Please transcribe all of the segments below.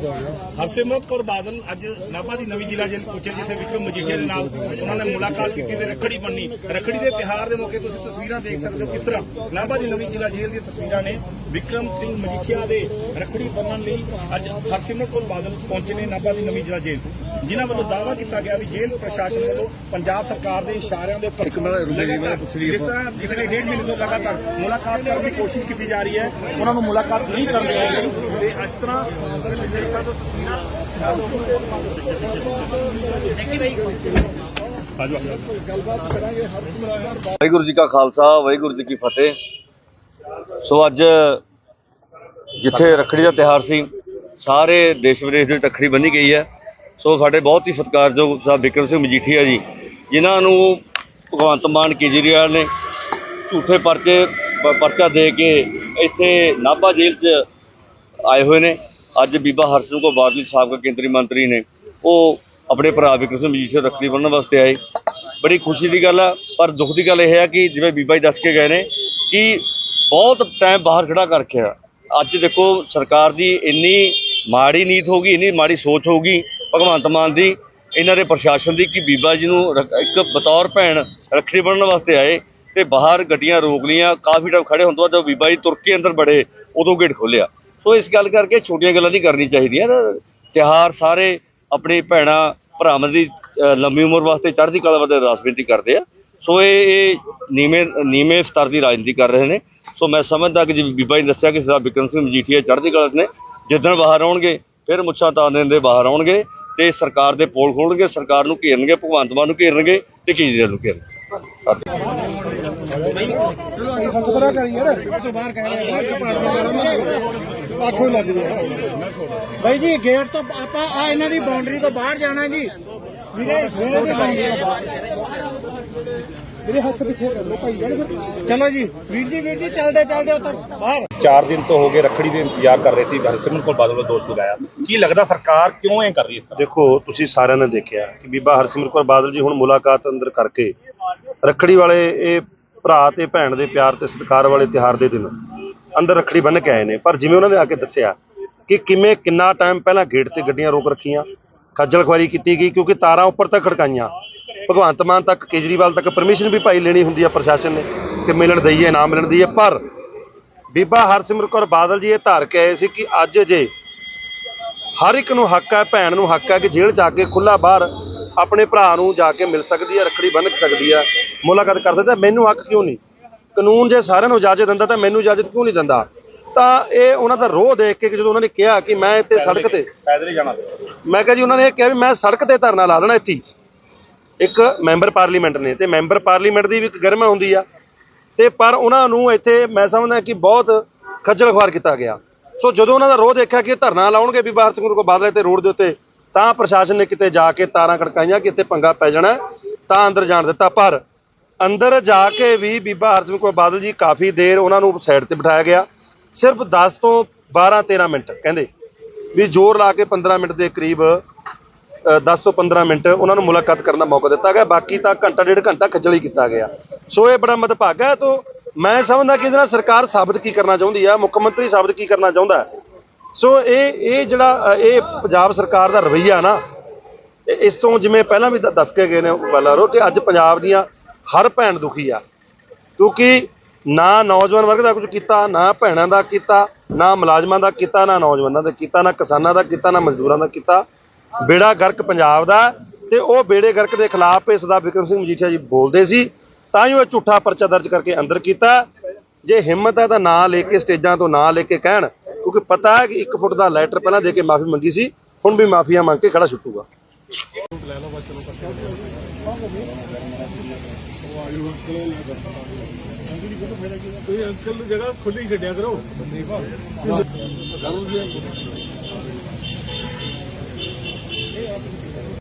ਹਰਸਿਮਰਤ ਕੌਰ ਬਾਦਲ ਅੱਜ ਨਾਭਾ ਦੀ ਨਵੀਂ ਜ਼ਿਲ੍ਹਾ ਜੇਲ੍ਹ ਪਹੁੰਚੇ ਜਿੱਥੇ ਵਿਕਰਮ ਮਜੀਠੀਆ ਦੇ ਨਾਲ ਉਹਨਾਂ ਨੇ ਮੁਲਾਕਾਤ ਕੀਤੀ ਤੇ ਰੱਖੜੀ ਬੰਨੀ। ਰੱਖੜੀ ਦੇ ਤਿਹਾਰ ਦੇ ਮੌਕੇ ਤੁਸੀਂ ਤਸਵੀਰਾਂ ਦੇਖ ਸਕਦੇ ਹੋ ਕਿਸ ਤਰ੍ਹਾਂ ਨਾਭਾ ਦੀ ਨਵੀਂ ਜ਼ਿਲ੍ਹਾ ਜੇਲ੍ਹ ਦੀਆਂ ਤਸਵੀਰਾਂ ਨੇ ਵਿਕਰਮ ਸਿੰਘ ਮਜੀਠੀਆ ਦੇ ਰੱਖੜੀ ਬੰਨਣ ਲਈ ਅੱਜ ਹਰਸਿਮਰਤ ਕੌਰ ਬਾਦਲ ਪਹੁੰਚੇ ਨੇ ਨਾਭਾ ਦੀ ਨਵੀਂ ਜ਼ਿਲ੍ਹਾ ਜੇਲ੍ਹ ਜਿਨ੍ਹਾਂ ਵੱਲੋਂ ਦਾਅਵਾ ਕੀਤਾ ਗਿਆ ਵੀ ਜੇਲ੍ਹ ਪ੍ਰਸ਼ਾਸਨ ਵੱਲੋਂ ਪੰਜਾਬ ਸਰਕਾਰ ਦੇ ਇਸ਼ਾਰਿਆਂ ਦੇ ਉੱਪਰ ਜਿਸ ਤਰ੍ਹਾਂ ਪਿਛਲੇ ਡੇਢ ਮਹੀਨੇ ਤੋਂ ਲਗਾਤਾਰ ਮੁਲਾਕਾਤ ਕਰਨ ਦੀ ਕੋਸ਼ਿਸ਼ ਕੀਤੀ ਜਾ ਰਹੀ ਹੈ ਉਹਨਾਂ ਨੂੰ ਮੁਲਾਕਾਤ ਨਹੀਂ ਕਰਨ ਦਿੱਤੀ ਗਈ। ਤੇ ਇਸ ਤਰ੍ਹਾਂ ਵਾਹਿਗੁਰੂ ਜੀ ਕਾ ਖਾਲਸਾ, ਵਾਹਿਗੁਰੂ ਜੀ ਕੀ ਫਤਿਹ। ਸੋ ਅੱਜ ਜਿੱਥੇ ਰੱਖੜੀ ਦਾ ਤਿਹਾਰ ਸੀ, ਸਾਰੇ ਦੇਸ਼ ਵਿਦੇਸ਼ ਦੇ ਵਿੱਚ ਰੱਖੜੀ ਬੰਨੀ ਗਈ ਹੈ। ਸੋ ਸਾਡੇ ਬਹੁਤ ਹੀ ਸਤਿਕਾਰਯੋਗ ਸਾਹਿਬ ਵਿਕਰਮ ਸਿੰਘ ਮਜੀਠੀਆ ਜੀ, ਜਿਨ੍ਹਾਂ ਨੂੰ ਭਗਵੰਤ ਮਾਨ, ਕੇਜਰੀਵਾਲ ਨੇ ਝੂਠੇ ਪਰਚੇ ਪਰਚਾ ਦੇ ਕੇ ਇੱਥੇ ਨਾਭਾ ਜੇਲ੍ਹ 'ਚ ਆਏ ਹੋਏ ਨੇ। ਅੱਜ ਬੀਬਾ ਹਰਸਿਮਰਤ ਕੌਰ ਬਾਦਲ ਸਾਬਕਾ ਕੇਂਦਰੀ ਮੰਤਰੀ ਨੇ। ਉਹ ਆਪਣੇ ਭਰਾ ਵਿਕਰਮ ਸਿੰਘ ਮਜੀਠੀਆ ਰੱਖੜੀ ਬੰਨ੍ਹਣ ਵਾਸਤੇ ਆਏ। ਬੜੀ ਖੁਸ਼ੀ ਦੀ ਗੱਲ ਆ, ਪਰ ਦੁੱਖ ਦੀ ਗੱਲ ਇਹ ਹੈ ਕਿ ਜਿਵੇਂ ਬੀਬਾ ਜੀ ਦੱਸ ਕੇ ਗਏ ਨੇ ਕਿ ਬਹੁਤ ਟਾਈਮ ਬਾਹਰ ਖੜਾ ਕਰਕੇ ਆ। ਅੱਜ ਦੇਖੋ, ਸਰਕਾਰ ਦੀ ਇੰਨੀ ਮਾੜੀ ਨੀਤ ਹੋਗੀ ਇੰਨੀ ਮਾੜੀ ਸੋਚ ਹੋਗੀ ਭਗਵੰਤ ਮਾਨ ਦੀ, ਇਹਨਾਂ ਦੇ ਪ੍ਰਸ਼ਾਸਨ ਦੀ ਕਿ ਬੀਬਾ ਜੀ ਨੂੰ ਰ- ਇੱਕ ਬਤੌਰ ਭੈਣ ਰੱਖੜੀ ਬੰਨ੍ਹਣ ਵਾਸਤੇ ਆਏ ਤੇ ਬਾਹਰ ਗੱਡੀਆਂ ਰੋਕ ਲੀਆਂ ਕਾਫੀ ਟਾਈਮ ਖੜੇ ਹੋਣ ਤੋਂ ਬਾਅਦ ਜਦੋਂ ਬੀਬਾ ਜੀ ਤੁਰ ਕੇ ਅੰਦਰ ਬੜੇ ਉਦੋਂ ਗੇਟ ਖੋਲਿਆ ਸੋ ਇਸ ਗੱਲ ਕਰਕੇ ਛੋਟੀਆਂ ਗੱਲਾਂ ਨਹੀਂ ਕਰਨੀ ਚਾਹੀਦੀਆਂ ਤਿਹਾਰ ਸਾਰੇ ਆਪਣੇ ਭੈਣਾਂ ਭਰਾਵਾਂ ਦੀ ਅ, ਲੰਮੀ ਉਮਰ ਵਾਸਤੇ ਚੜ੍ਹਦੀ ਕਲਾ ਵਾਸਤੇ ਅਰਦਾਸ ਬੇਨਤੀ ਕਰਦੇ ਆ। ਸੋ ਇਹ ਇਹ ਨੀਵੇਂ ਨੀਵੇਂ ਸਤਰ ਦੀ ਰਾਜਨੀਤੀ ਕਰ ਰਹੇ ਨੇ। ਸੋ ਮੈਂ ਸਮਝਦਾ ਕਿ ਜੀ ਬੀਬਾ ਜੀ ਨੇ ਦੱਸਿਆ ਕਿ ਸਰਦਾਰ ਬਿਕਰਮ ਸਿੰਘ ਮਜੀਠੀਆ ਚੜ੍ਹਦੀ ਕਲਾ ਨੇ ਜਿੱਦਣ ਬਾਹਰ ਆਉਣਗੇ ਫਿਰ ਮੁੱਛਾਂ ਤਾਂ ਦੇਣ ਦੇ ਬਾਹਰ ਆਉਣਗੇ ਤੇ ਸਰਕਾਰ ਦੇ ਪੋਲ ਖੋਲਣਗੇ ਸਰਕਾਰ ਨੂੰ ਘੇਰਨਗੇ ਭਗਵੰਤ ਮਾਨ ਨੂੰ ਘੇਰਨਗੇ ਤੇ ਕੇਜਰੀਵਾਲ ਨੂੰ ਘੇਰਨਗੇ। ਬਾਈ ਜੀ ਗੇਟ ਤੋਂ ਆਪਾਂ ਆ ਇਹਨਾਂ ਦੀ ਬਾਉਂਡਰੀ ਤੋਂ ਬਾਹਰ ਜਾਣਾ ਜੀ। ਵੀਰੇ ਵੀਰੇ ਦੀ ਬਾਉਂਡਰੀ ਤੋਂ ਬਾਹਰ ਵੀਰੇ ਹੱਥ ਪਿੱਛੇ ਕਰ ਲੋ ਭਾਈ ਚਲੋ ਜੀ ਵੀਰ ਜੀ ਵੀਰ ਜੀ ਚੱਲਦੇ ਚੱਲਦੇ ਉੱਤਰ। ਬਾਹਰ। 4 ਦਿਨ ਤੋਂ ਹੋ ਗਏ ਰੱਖੜੀ ਦੇ ਇੰਤਜ਼ਾਰ ਕਰ ਰਹੇ ਸੀ ਹਰਸਿਮਰਤ ਕੌਰ ਬਾਦਲ ਵੱਲੋਂ ਦੋਸ਼ ਲਗਾਇਆ। ਕੀ ਲੱਗਦਾ ਸਰਕਾਰ ਕਿਉਂ ਇਹ ਕਰ ਰਹੀ ਹੈ ਇਸ ਤਰ੍ਹਾਂ? ਦੇਖੋ ਤੁਸੀਂ ਸਾਰਿਆਂ ਨੇ ਦੇਖਿਆ ਕਿ ਬੀਬਾ ਹਰਸਿਮਰਤ ਕੌਰ ਬਾਦਲ ਜੀ ਹੁਣ ਮੁਲਾਕਾਤ ਅੰਦਰ ਕਰਕੇ ਰੱਖੜੀ ਵਾਲੇ ਇਹ ਭਰਾ ਤੇ ਭੈਣ ਦੇ ਪਿਆਰ ਤੇ ਸਤਿਕਾਰ ਵਾਲੇ ਤਿਹਾਰ ਦੇ ਦਿਨ ਅੰਦਰ ਰੱਖੜੀ ਬੰਨ੍ਹ ਕੇ ਆਏ ਨੇ। ਪਰ ਜਿਵੇਂ ਉਹਨਾਂ ਨੇ ਆ ਕੇ ਦੱਸਿਆ ਕਿ ਕਿਵੇਂ ਕਿੰਨਾ ਟਾਈਮ ਪਹਿਲਾਂ ਗੇਟ ਤੇ ਗੱਡੀਆਂ ਰੋਕ ਰੱਖੀਆਂ, ਖੱਜਲ ਖੁਆਰੀ ਕੀਤੀ ਗਈ ਕਿਉਂਕਿ ਤਾਰਾਂ ਉੱਪਰ ਤੱਕ ਖੜਕਾਈਆਂ। ਭਗਵੰਤ ਮਾਨ ਤੱਕ, ਕੇਜਰੀਵਾਲ ਤੱਕ ਪਰਮਿਸ਼ਨ ਵੀ ਭਾਈ ਲੈਣੀ ਹੁੰਦੀ ਆ ਪ੍ਰਸ਼ਾਸਨ ਨੇ ਕਿ ਮਿਲਣ ਦਈਏ, ਨਾ ਮਿਲਣ ਦਈਏ। ਪਰ ਬੀਬਾ ਹਰਸਿਮਰਤ ਕੌਰ ਬਾਦਲ ਜੀ ਇਹ ਧਾਰ ਕੇ ਆਏ ਸੀ ਕਿ ਅੱਜ ਜੇ ਹਰ ਇੱਕ ਨੂੰ ਹੱਕ ਹੈ, ਭੈਣ ਨੂੰ ਹੱਕ ਹੈ ਕਿ ਜੇਲ੍ਹ ਜਾ ਕੇ ਖੁੱਲਾ ਬਾਹਰ ਆਪਣੇ ਭਰਾ ਨੂੰ ਜਾ ਕੇ ਮਿਲ ਸਕਦੀ ਹੈ, ਰੱਖੜੀ ਬੰਨ੍ਹ ਸਕਦੀ ਹੈ, ਮੁਲਾਕਾਤ ਕਰ ਸਕਦਾ ਮੈਨੂੰ ਹੱਕ ਕਿਉਂ ਨਹੀਂ? ਕਾਨੂੰਨ ਜੇ ਸਾਰਿਆਂ ਨੂੰ ਇਜਾਜ਼ਤ ਦਿੰਦਾ ਤਾਂ ਮੈਨੂੰ ਇਜਾਜ਼ਤ ਕਿਉਂ ਨਹੀਂ ਦਿੰਦਾ? ਤਾਂ ਇਹ ਉਹਨਾਂ ਦਾ ਰੋਹ ਦੇਖ ਕੇ ਕਿ ਜਦੋਂ ਉਹਨਾਂ ਨੇ ਕਿਹਾ ਕਿ ਮੈਂ ਇੱਥੇ ਸੜਕ ਤੇ ਪੈਦਲ ਹੀ ਜਾਣਾ। ਮੈਂ ਕਿਹਾ ਜੀ ਉਹਨਾਂ ਨੇ ਇਹ ਕਿਹਾ ਵੀ ਮੈਂ ਸੜਕ ਤੇ ਧਰਨਾ ਲਾ ਦੇਣਾ ਇੱਥੇ। ਇੱਕ ਮੈਂਬਰ ਪਾਰਲੀਮੈਂਟ ਨੇ ਤੇ ਮੈਂਬਰ ਪਾਰਲੀਮੈਂਟ ਦੀ ਵੀ ਇੱਕ ਗਰਮਾ ਹੁੰਦੀ ਆ। ਤੇ ਪਰ ਉਹਨਾਂ ਨੂੰ ਇੱਥੇ ਮੈਂ ਸਮਝਦਾ ਕਿ ਬਹੁਤ ਖੱਜਲ ਖੁਆਰ ਕੀਤਾ ਗਿਆ। ਸੋ ਜਦੋਂ ਉਹਨਾਂ ਦਾ ਰੋਹ ਦੇਖਿਆ ਕਿ ਧਰਨਾ ਲਾਉਣਗੇ ਵੀ ਭਾਰਤ ਗੁਰੂ ਕੋ ਬਾਦਲ ਤੇ ਰੋਡ ਦੇ ਉੱਤੇ ਤਾਂ ਪ੍ਰਸ਼ਾਸਨ ਨੇ ਕਿਤੇ ਜਾ ਕੇ ਤਾਰਾਂ ਖੜਕਾਈਆਂ ਕਿ ਇੱਥੇ ਪੰਗਾ ਪੈ ਜਾਣਾ ਤਾਂ ਅੰਦਰ ਜਾਣ ਦਿੱਤਾ। ਪਰ ਅੰਦਰ ਜਾ ਕੇ ਵੀ ਬੀਬਾ ਹਰਸਿਮਰਤ ਕੌਰ ਬਾਦਲ ਜੀ ਕਾਫੀ ਦੇਰ ਉਹਨਾਂ ਨੂੰ ਸਾਈਡ ਤੇ ਬਿਠਾਇਆ ਗਿਆ। ਸਿਰਫ 10 ਤੋਂ 12 13 ਮਿੰਟ ਕਹਿੰਦੇ ਵੀ ਜ਼ੋਰ ਲਾ ਕੇ 15 ਮਿੰਟ ਦੇ ਕਰੀਬ ਅ, 10 ਤੋਂ 15 ਮਿੰਟ ਉਹਨਾਂ ਨੂੰ ਮੁਲਾਕਾਤ ਕਰਨ ਦਾ ਮੌਕਾ ਦਿੱਤਾ ਗਿਆ। ਬਾਕੀ ਤਾਂ ਘੰਟਾ ਡੇਢ ਘੰਟਾ ਖੱਜਲ ਹੀ ਕੀਤਾ ਗਿਆ। ਸੋ ਇਹ ਬੜਾ ਮਦਭਾਗਾ ਹੈ। ਤੋਂ ਮੈਂ ਸਮਝਦਾ ਕਿ ਇਹਦੇ ਨਾਲ ਸਰਕਾਰ ਸਾਬਤ ਕੀ ਕਰਨਾ ਚਾਹੁੰਦੀ ਆ ਮੁੱਖ ਮੰਤਰੀ ਸਾਬਤ ਕੀ ਕਰਨਾ ਚਾਹੁੰਦਾ ਸੋ ਇਹ ਇਹ ਜਿਹੜਾ ਇਹ ਪੰਜਾਬ ਸਰਕਾਰ ਦਾ ਰਵੱਈਆ ਨਾ ਇਸ ਤੋਂ ਜਿਵੇਂ ਪਹਿਲਾਂ ਵੀ ਦੱਸ ਕੇ ਗਏ ਨੇ ਬੈਲਾਰੋ ਕਿ ਅੱਜ ਪੰਜਾਬ ਦੀਆਂ ਹਰ ਭੈਣ ਦੁਖੀ ਆ। ਕਿਉਂਕਿ ਨਾ ਨੌਜਵਾਨ ਵਰਗ ਦਾ ਕੁਝ ਕੀਤਾ, ਨਾ ਭੈਣਾਂ ਦਾ ਕੀਤਾ, ਨਾ ਮੁਲਾਜ਼ਮਾਂ ਦਾ ਕੀਤਾ, ਨਾ ਨੌਜਵਾਨਾਂ ਦਾ ਕੀਤਾ, ਨਾ ਕਿਸਾਨਾਂ ਦਾ ਕੀਤਾ, ਨਾ ਮਜ਼ਦੂਰਾਂ ਦਾ ਕੀਤਾ। ਬੇੜਾ ਗਰਕ ਪੰਜਾਬ ਦਾ ਹੈ ਤੇ ਉਹ ਬੇੜੇ ਗਰਕ ਦੇ ਖਿਲਾਫ ਇਸ ਦਾ ਵਿਕਰਮ ਸਿੰਘ ਮਜੀਠੀਆ ਜੀ ਬੋਲਦੇ ਸੀ, ਤਾਂ ਹੀ ਉਹ ਝੂਠਾ ਪਰਚਾ ਦਰਜ ਕਰਕੇ ਅੰਦਰ ਕੀਤਾ ਜੇ ਹਿੰਮਤ ਹੈ ਤਾਂ ਨਾਂ ਲੈ ਕੇ ਸਟੇਜਾਂ ਤੋਂ ਨਾਂ ਲੈ ਕੇ ਕਹਿਣ, ਕਿਉਂਕਿ ਪਤਾ ਹੈ ਕਿ 1 ਫੁੱਟ ਦਾ ਲੈਟਰ ਪਹਿਲਾਂ ਦੇ ਕੇ ਮਾਫੀ ਮੰਗੀ ਸੀ, ਹੁਣ ਵੀ ਮਾਫੀਆ ਮੰਗ ਕੇ ਖੜਾ ਛੁੱਟੂਗਾ। ਅੰਕਲ ਜਗ੍ਹਾ ਖੁੱਲੀ ਛੱਡਿਆ ਕਰੋ।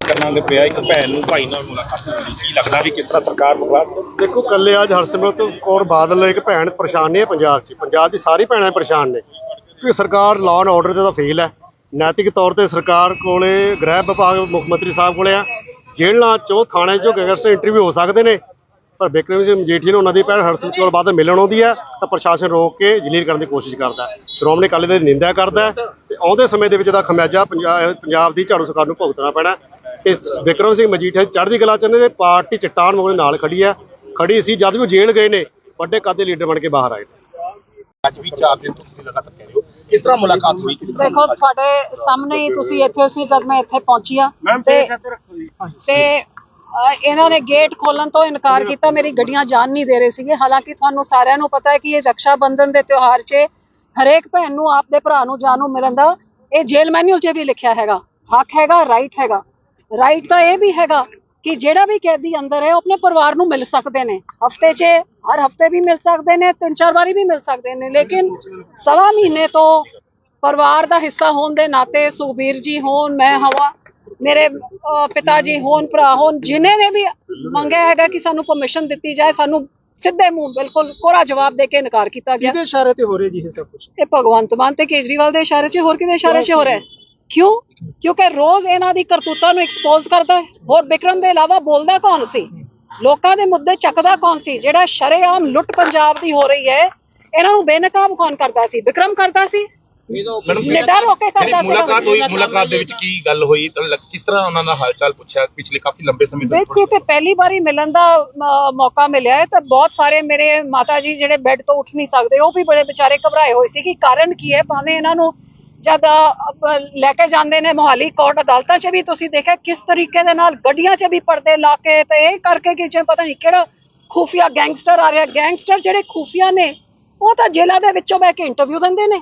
ਕਰਨਾ ਦੇ ਪਿਆ ਇੱਕ ਭੈਣ ਨੂੰ ਭਾਈ ਨਾਲ ਮੁਲਾਕਾਤ ਹੋਈ। ਕੀ ਲੱਗਦਾ ਵੀ ਕਿਸ ਤਰ੍ਹਾਂ ਸਰਕਾਰ ਮੁਖਲਾਕ ਦੇਖੋ ਕੱਲੇ ਅੱਜ ਹਰਸਿਮਰਤ ਕੌਰ ਬਾਦਲ ਇੱਕ ਭੈਣ ਪਰੇਸ਼ਾਨ ਹੈ ਪੰਜਾਬ 'ਚ। ਪੰਜਾਬ ਦੀ ਸਾਰੀ ਭੈਣਾਂ ਪਰੇਸ਼ਾਨ ਨੇ। ਕਿਉਂਕਿ ਸਰਕਾਰ ਲਾਅ ਐਂਡ ਆਰਡਰ ਤੇ ਤਾਂ ਫੇਲ ਹੈ। ਨੈਤਿਕ ਤੌਰ ਤੇ ਸਰਕਾਰ ਕੋਲੇ ਗ੍ਰਹਿ ਵਿਭਾਗ ਮੁੱਖ ਮੰਤਰੀ ਸਾਹਿਬ ਕੋਲੇ ਆ। ਜੇਲ੍ਹਾਂ ਚੋਂ ਥਾਣੇ ਚੋਂ ਗੈਂਗਸਟਰ ਇੰਟਰਵਿਊ ਹੋ ਸਕਦੇ ਨੇ। ਪਰ ਬਿਕਰਮ ਸਿੰਘ ਮਜੀਠੀ ਨੂੰ ਉਹਨਾਂ ਦੀ ਭੈਣ ਹਰਸਿਮਰਤ ਕੌਰ ਬਾਦਲ ਮਿਲਣ ਆਉਂਦੀ ਹੈ ਤਾਂ ਪ੍ਰਸ਼ਾਸਨ ਰੋਕ ਕੇ ਜਲੀਲ ਕਰਨ ਦੀ ਕੋਸ਼ਿਸ਼ ਕਰਦਾ ਹੈ। ਸ਼੍ਰੋਮਣੀ ਅਕਾਲੀ ਦਲ ਦੀ ਨਿੰਦਾ ਕਰਦਾ ਹੈ ਤੇ ਆਉਂਦੇ ਸਮੇਂ ਦੇ ਵਿੱਚ ਦਾ ਖਮਿਆਜਾ ਪੰਜਾਬ ਦੀ ਝਾੜੂ ਸਰਕਾਰ ਨੂੰ ਭੁਗਤਣਾ ਪੈਣਾ। ਤੇ ਬਿਕਰਮ ਸਿੰਘ ਮਜੀਠੀਆ ਚੜ੍ਹਦੀ ਕਲਾ ਚ ਤੇ ਪਾਰਟੀ ਚਟਾਨ ਮੋਗੇ ਨਾਲ ਖੜੀ ਹੈ। ਖੜੀ ਸੀ ਜਦ ਵੀ ਉਹ ਜੇਲ੍ਹ ਗਏ ਨੇ ਵੱਡੇ ਕੱਦ ਦੇ ਲੀਡਰ ਬਣ ਕੇ ਬਾਹਰ ਆਏ ਅੱਜ ਵੀ ਚਾਰ ਦਿਨ ਤੋਂ ਤੁਸੀਂ ਲਗਾਤਾਰ ਕਹਿ ਰਹੇ ਹੋ। ਕਿਸ ਤਰ੍ਹਾਂ ਮੁਲਾਕਾਤ ਹੋਈ? ਕਿਸ ਤਰ੍ਹਾਂ ਦੇਖੋ ਤੁਹਾਡੇ ਸਾਹਮਣੇ ਹੀ ਤੁਸੀਂ ਇੱਥੇ ਸੀ ਜਦ ਮੈਂ ਇੱਥੇ ਪਹੁੰਚੀ ਆ ਤੇ ਇਹਨਾਂ ਨੇ ਗੇਟ ਖੋਲਣ ਤੋਂ ਇਨਕਾਰ ਕੀਤਾ, ਮੇਰੀ ਗੱਡੀਆਂ ਜਾਣ ਨਹੀਂ ਦੇ ਰਹੇ ਸੀਗੇ। ਹਾਲਾਂਕਿ ਤੁਹਾਨੂੰ ਸਾਰਿਆਂ ਨੂੰ ਪਤਾ ਹੈ ਕਿ ਇਹ ਰਕਸ਼ਾ ਬੰਧਨ ਦੇ ਤਿਉਹਾਰ 'ਚ ਹਰੇਕ ਭੈਣ ਨੂੰ ਆਪਦੇ ਭਰਾ ਨੂੰ, ਜਾਣ ਨੂੰ ਮਿਲਣ ਦਾ ਇਹ ਜੇਲ ਮੈਨੂਅਲ 'ਚ ਵੀ ਲਿਖਿਆ ਹੈਗਾ। ਹੱਕ ਹੈਗਾ ਰਾਈਟ ਹੈਗਾ। ਰਾਈਟ ਤਾਂ ਇਹ ਵੀ ਹੈਗਾ ਕਿ ਜਿਹੜਾ ਵੀ ਕੈਦੀ ਅੰਦਰ ਹੈ, ਉਹ ਆਪਣੇ ਪਰਿਵਾਰ ਨੂੰ ਮਿਲ ਸਕਦੇ ਨੇ। ਹਫ਼ਤੇ 'ਚ ਹਰ ਹਫ਼ਤੇ ਵੀ ਮਿਲ ਸਕਦੇ ਨੇ, ਤਿੰਨ ਚਾਰ ਵਾਰੀ ਵੀ ਮਿਲ ਸਕਦੇ ਨੇ। ਲੇਕਿਨ ਸਵਾ ਮਹੀਨੇ ਤੋਂ ਪਰਿਵਾਰ ਦਾ ਹਿੱਸਾ ਹੋਣ ਦੇ ਨਾਤੇ ਸੁਖਬੀਰ ਜੀ ਹੋਣ, ਮੈਂ, ਹਵਾ ਮੇਰੇ ਪਿਤਾ ਜੀ ਹੋਣ ਭਰਾ ਹੋਣ ਜਿਨੇ ਨੇ ਵੀ ਮੰਗਿਆ ਹੈਗਾ ਕਿ ਸਾਨੂੰ ਪਰਮਿਸ਼ਨ ਦਿੱਤੀ ਜਾਏ ਸਾਨੂੰ ਸਿੱਧੇ ਮੂੰਹ ਬਿਲਕੁਲ ਕੋਰਾ ਜਵਾਬ ਦੇ ਕੇ ਇਨਕਾਰ ਕੀਤਾ ਗਿਆ। ਕਿਹਦੇ ਇਸ਼ਾਰੇ ਤੇ ਹੋ ਰਿਹਾ ਜੀ ਇਹ ਸਭ ਕੁਝ ਇਹ ਭਗਵੰਤ ਮਾਨ ਤੇ ਕੇਜਰੀਵਾਲ ਦੇ ਇਸ਼ਾਰੇ 'ਚ ਹੋਰ ਕਿਹਦੇ ਇਸ਼ਾਰੇ 'ਚ ਹੋ ਰਿਹਾ? ਕਿਉਂ? ਕਿਉਂਕਿ ਰੋਜ਼ ਇਹਨਾਂ ਦੀ ਕਰਤੂਤਾਂ ਨੂੰ ਐਕਸਪੋਜ਼ ਕਰਦਾ ਹੋਰ ਵਿਕਰਮ ਦੇ ਇਲਾਵਾ ਬੋਲਦਾ ਕੌਣ ਸੀ? ਲੋਕਾਂ ਦੇ ਮੁੱਦੇ ਚੱਕਦਾ ਕੌਣ ਸੀ? ਜਿਹੜਾ ਸ਼ਰੇਆਮ ਲੁੱਟ ਪੰਜਾਬ ਦੀ ਹੋ ਰਹੀ ਹੈ ਇਹਨਾਂ ਨੂੰ ਬੇਨਕਾਬ ਕੌਣ ਕਰਦਾ ਸੀ? ਵਿਕਰਮ ਕਰਦਾ ਸੀ? ਨਿਡਰ ਹੋ ਕੇ ਕਰਦਾ ਮੁਲਾਕਾਤ ਹੋਈ? ਮੁਲਾਕਾਤ ਦੇ ਵਿੱਚ ਕੀ ਗੱਲ ਹੋਈ? ਕਿਸ ਤਰ੍ਹਾਂ ਉਹਨਾਂ ਦਾ ਹਾਲਚਾਲ ਪੁੱਛਿਆ? ਪਿਛਲੇ ਕਾਫੀ ਲੰਬੇ ਸਮੇਂ ਤੋਂ ਦੇਖੋ ਕਿ ਪਹਿਲੀ ਵਾਰੀ ਮਿਲਣ ਦਾ ਅ, ਮੌਕਾ ਮਿਲਿਆ ਹੈ ਤਾਂ ਬਹੁਤ ਸਾਰੇ ਮੇਰੇ ਮਾਤਾ ਜੀ ਜਿਹੜੇ ਬੈੱਡ ਤੋਂ ਉੱਠ ਨਹੀਂ ਸਕਦੇ ਉਹ ਵੀ ਬੜੇ ਵਿਚਾਰੇ ਘਬਰਾਏ ਹੋਏ ਸੀ ਕਿ ਕਾਰਨ ਕੀ ਹੈ? ਭਾਵੇਂ ਇਹਨਾਂ ਨੂੰ ਜਦ ਅ, ਲੈ ਕੇ ਜਾਂਦੇ ਨੇ ਮੋਹਾਲੀ ਕੋਰਟ ਅਦਾਲਤਾਂ 'ਚ ਵੀ ਤੁਸੀਂ ਦੇਖਿਆ ਕਿਸ ਤਰੀਕੇ ਦੇ ਨਾਲ ਗੱਡੀਆਂ 'ਚ ਵੀ ਪਰਦੇ ਲਾ ਕੇ ਤੇ ਇਹ ਕਰਕੇ ਕਿ ਜਿਵੇਂ ਪਤਾ ਨਹੀਂ ਕਿਹੜਾ ਖੂਫੀਆ ਗੈਂਗਸਟਰ ਆ ਰਿਹਾ। ਗੈਂਗਸਟਰ ਜਿਹੜੇ ਖੂਫੀਆ ਨੇ ਉਹ ਤਾਂ ਜੇਲ੍ਹਾਂ ਦੇ ਵਿੱਚੋਂ ਬਹਿ ਕੇ ਇੰਟਰਵਿਊ ਦਿੰਦੇ ਨੇ।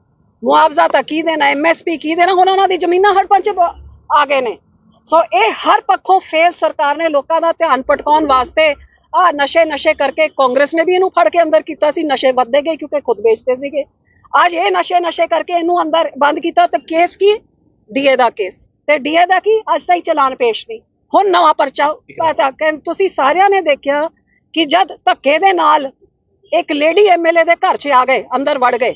ਮੁਆਵਜ਼ਾ ਤਾਂ ਕੀ ਦੇਣਾ ਐਮਐਸਪੀ ਕੀ ਦੇਣਾ ਹੁਣ ਉਹਨਾਂ ਦੀ ਜ਼ਮੀਨਾਂ ਹੜ ਪੰਚ ਆ ਗਏ ਨੇ। ਸੋ ਇਹ ਹਰ ਪੱਖੋਂ ਫੇਲ ਸਰਕਾਰ ਨੇ ਲੋਕਾਂ ਦਾ ਧਿਆਨ ਭਟਕਾਉਣ ਵਾਸਤੇ ਆ ਨਸ਼ੇ ਨਸ਼ੇ ਕਰਕੇ ਕਾਂਗਰਸ ਨੇ ਵੀ ਇਹਨੂੰ ਫੜ ਕੇ ਅੰਦਰ ਕੀਤਾ ਸੀ ਨਸ਼ੇ ਵੱਧਦੇ ਗਏ ਕਿਉਂਕਿ ਖੁਦ ਵੇਚਦੇ ਸੀਗੇ। ਅੱਜ ਇਹ ਨਸ਼ੇ ਨਸ਼ੇ ਕਰਕੇ ਇਹਨੂੰ ਅੰਦਰ ਬੰਦ ਕੀਤਾ ਤੇ ਕੇਸ ਕੀ? ਡੀਏ ਦਾ ਕੇਸ ਤੇ ਡੀਏ ਦਾ ਕੀ? ਅੱਜ ਤਾਈਂ ਚਲਾਨ ਪੇਸ਼ ਨਹੀਂ। ਹੁਣ ਨਵਾਂ ਪਰਚਾ ਪੈਦਾ ਕਿ ਤੁਸੀਂ ਸਾਰਿਆਂ ਨੇ ਦੇਖਿਆ ਕਿ ਜਦ ਧੱਕੇ ਦੇ ਨਾਲ ਇੱਕ ਲੇਡੀ ਐਮਐਲਏ ਦੇ ਘਰ 'ਚ ਆ ਗਏ ਅੰਦਰ ਵੜ ਗਏ।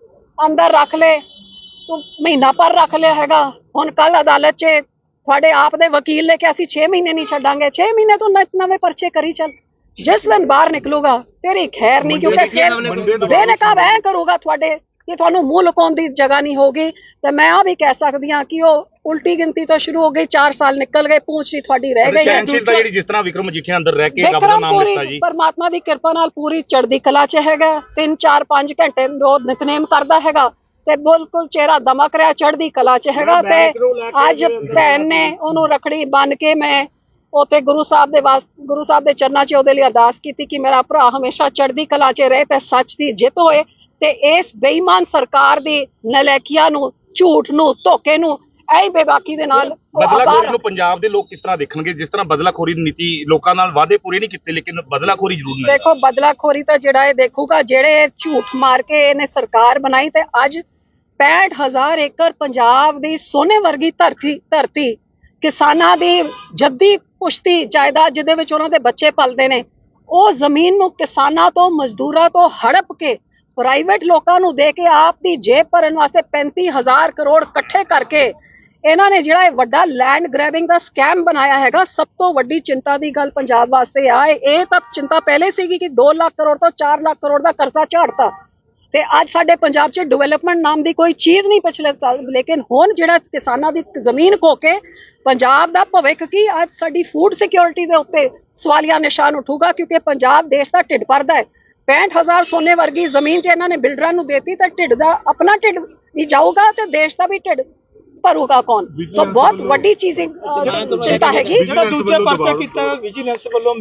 ਅੰਦਰ ਰੱਖ ਲੈ। ਤੂੰ ਮਹੀਨਾ ਪਰ ਰੱਖ ਲਿਆ ਹੈਗਾ। ਹੁਣ ਕੱਲ ਅਦਾਲਤ 'ਚ ਤੁਹਾਡੇ ਆਪ ਦੇ ਵਕੀਲ ਨੇ ਕਿ ਅਸੀਂ 6 ਮਹੀਨੇ ਨਹੀਂ ਛੱਡਾਂਗੇ। 6 ਮਹੀਨੇ ਤੋਂ ਨਵੇਂ ਪਰਚੇ ਕਰੀ ਚੱਲ। ਜਿਸ ਦਿਨ ਬਾਹਰ ਨਿਕਲੂਗਾ ਤੇਰੀ ਖੈਰ ਨਹੀਂ ਕਿਉਂਕਿ ਫਿਰ ਬੇਨਕਾਬ ਐ ਕਰੂਗਾ ਤੁਹਾਡੇ ਕਿ ਤੁਹਾਨੂੰ ਮੂੰਹ ਲੁਕਾਉਣ ਦੀ ਜਗ੍ਹਾ ਨਹੀਂ ਹੋਗੀ ਤੇ ਮੈਂ ਆ ਵੀ ਕਹਿ ਸਕਦੀ ਹਾਂ ਕਿ ਉਹ ਉਲਟੀ ਗਿਣਤੀ ਤੋਂ ਸ਼ੁਰੂ ਹੋ ਗਈ 4 ਸਾਲ ਨਿਕਲ ਗਏ ਪੂੰਛ ਦੀ ਤੁਹਾਡੀ ਰਹਿ ਗਈ ਹੈ ਸਹਿਨਸ਼ੀਲਤਾ ਜਿਹੜੀ ਜਿਸ ਤਰ੍ਹਾਂ ਵਿਕਰਮ ਮਜੀਠੀਆ ਅੰਦਰ ਰਹਿ ਕੇ ਰੱਬ ਦਾ ਨਾਮ ਲਿੱਤਾ ਜੀ। ਪਰਮਾਤਮਾ ਦੀ ਕਿਰਪਾ ਨਾਲ ਪੂਰੀ ਚੜ੍ਹਦੀ ਕਲਾ 'ਚ ਹੈਗਾ 3 4 5 ਘੰਟੇ ਰੋਜ਼ ਨਿਤਨੇਮ ਕਰਦਾ ਹੈਗਾ ਤੇ ਬਿਲਕੁਲ ਚਿਹਰਾ ਦਮਕ ਰਿਹਾ ਚੜ੍ਹਦੀ ਕਲਾ 'ਚ ਹੈਗਾ ਤੇ ਅੱਜ ਭੈਣ ਨੇ ਉਹਨੂੰ ਰਖੜੀ ਬੰਨ ਕੇ ਮੈਂ ਉਤੇ ਗੁਰੂ ਸਾਹਿਬ ਦੇ ਵਾਸ ਗੁਰੂ ਸਾਹਿਬ ਦੇ ਚਰਨਾਂ 'ਚ ਉਹਦੇ ਲਈ ਅਰਦਾਸ ਕੀਤੀ ਕਿ ਮੇਰਾ ਭਰਾ ਹਮੇਸ਼ਾ ਚੜ੍ਹਦੀ ਕਲਾ 'ਚ ਰਹੇ ਤੇ ਸੱਚ ਦੀ ਜਿੱਤ ਹੋਏ। ਤੇ ਇਸ ਬੇਈਮਾਨ ਸਰਕਾਰ ਦੀ ਨਲੈਕੀਆਂ ਨੂੰ ਝੂਠ ਨੂੰ ਧੋਖੇ ਨੂੰ ਐ ਬੇਬਾਕੀ ਦੇ ਨਾਲ ਬਦਲਾਖੋਰੀ ਨੂੰ ਪੰਜਾਬ ਦੇ ਲੋਕ ਕਿਸ ਤਰ੍ਹਾਂ ਦੇਖਣਗੇ? ਜਿਸ ਤਰ੍ਹਾਂ ਬਦਲਾਖੋਰੀ ਦੀ ਨੀਤੀ ਲੋਕਾਂ ਨਾਲ ਵਾਅਦੇ ਪੂਰੇ ਨਹੀਂ ਕੀਤੇ ਲੇਕਿਨ ਬਦਲਾਖੋਰੀ ਜ਼ਰੂਰ ਨਹੀਂ ਦੇਖੋ ਬਦਲਾਖੋਰੀ ਤਾਂ ਜਿਹੜਾ ਇਹ ਦੇਖੂਗਾ ਜਿਹੜੇ ਝੂਠ ਮਾਰ ਕੇ ਇਹਨੇ ਸਰਕਾਰ ਬਣਾਈ ਤੇ ਅੱਜ 65000 ਏਕੜ ਪੰਜਾਬ ਦੀ ਸੋਨੇ ਵਰਗੀ ਧਰਤੀ ਧਰਤੀ ਕਿਸਾਨਾਂ ਦੀ ਜੱਦੀ ਪੁਸ਼ਤੀ ਜਾਇਦਾਦ ਜਿਹਦੇ ਵਿੱਚ ਉਹਨਾਂ ਦੇ ਬੱਚੇ ਪਲਦੇ ਨੇ ਉਹ ਜ਼ਮੀਨ ਨੂੰ ਕਿਸਾਨਾਂ ਤੋਂ ਮਜ਼ਦੂਰਾਂ ਤੋਂ ਹੜਪ ਕੇ ਪ੍ਰਾਈਵੇਟ ਲੋਕਾਂ ਨੂੰ ਦੇ ਕੇ ਆਪ ਦੀ ਜੇਬ ਭਰਨ ਵਾਸਤੇ 35000 ਕਰੋੜ ਇਕੱਠੇ ਕਰਕੇ ਇਹਨਾਂ ਨੇ ਜਿਹੜਾ ਇਹ ਵੱਡਾ ਲੈਂਡ ਗ੍ਰੈਬਿੰਗ ਦਾ ਸਕੈਮ ਬਣਾਇਆ ਹੈਗਾ, ਸਭ ਤੋਂ ਵੱਡੀ ਚਿੰਤਾ ਦੀ ਗੱਲ ਪੰਜਾਬ ਵਾਸਤੇ ਆ। ਇਹ ਤਾਂ ਚਿੰਤਾ ਪਹਿਲੇ ਸੀਗੀ ਕਿ 2 ਲੱਖ ਕਰੋੜ ਤੋਂ 4 ਲੱਖ ਕਰੋੜ ਦਾ ਕਰਜ਼ਾ ਝਾੜਤਾ। ਤੇ ਅੱਜ ਸਾਡੇ ਪੰਜਾਬ 'ਚ ਡਿਵੈਲਪਮੈਂਟ ਨਾਮ ਦੀ ਕੋਈ ਚੀਜ਼ ਨਹੀਂ ਪਿਛਲੇ ਸਾਲ, ਲੇਕਿਨ ਹੁਣ ਜਿਹੜਾ ਕਿਸਾਨਾਂ ਦੀ ਜ਼ਮੀਨ ਖੋ ਕੇ ਪੰਜਾਬ ਦਾ ਭਵਿੱਖ ਕੀ, ਅੱਜ ਸਾਡੀ ਫੂਡ ਸਿਕਿਉਰਿਟੀ ਦੇ ਉੱਤੇ ਸਵਾਲੀਆ ਨਿਸ਼ਾਨ ਉਠੂਗਾ, ਕਿਉਂਕਿ ਪੰਜਾਬ ਦੇਸ਼ ਦਾ ਢਿੱਡ ਭਰਦਾ ਹੈ। 65000 ਸੋਨੇ ਵਰਗੀ ਜ਼ਮੀਨ 'ਚ ਇਹਨਾਂ ਨੇ ਬਿਲਡਰਾਂ ਨੂੰ ਦੇਤੀ ਤਾਂ ਢਿੱਡ ਦਾ ਆਪਣਾ ਢਿੱਡ ਵੀ ਜਾਊਗਾ ਤੇ ਦੇਸ਼ ਦਾ ਵੀ ਢਿੱਡ ਭਰੂਗਾ ਕੌਣ? ਸੋ ਬਹੁਤ ਵੱਡੀ ਚੀਜ਼ ਚਿੰਤਾ ਹੈਗੀ। ਜਿਹੜਾ ਦੂਜਾ ਪਰਚਾ ਕੀਤਾ ਵਿਜੀਲੈਂਸ ਵੱਲੋਂ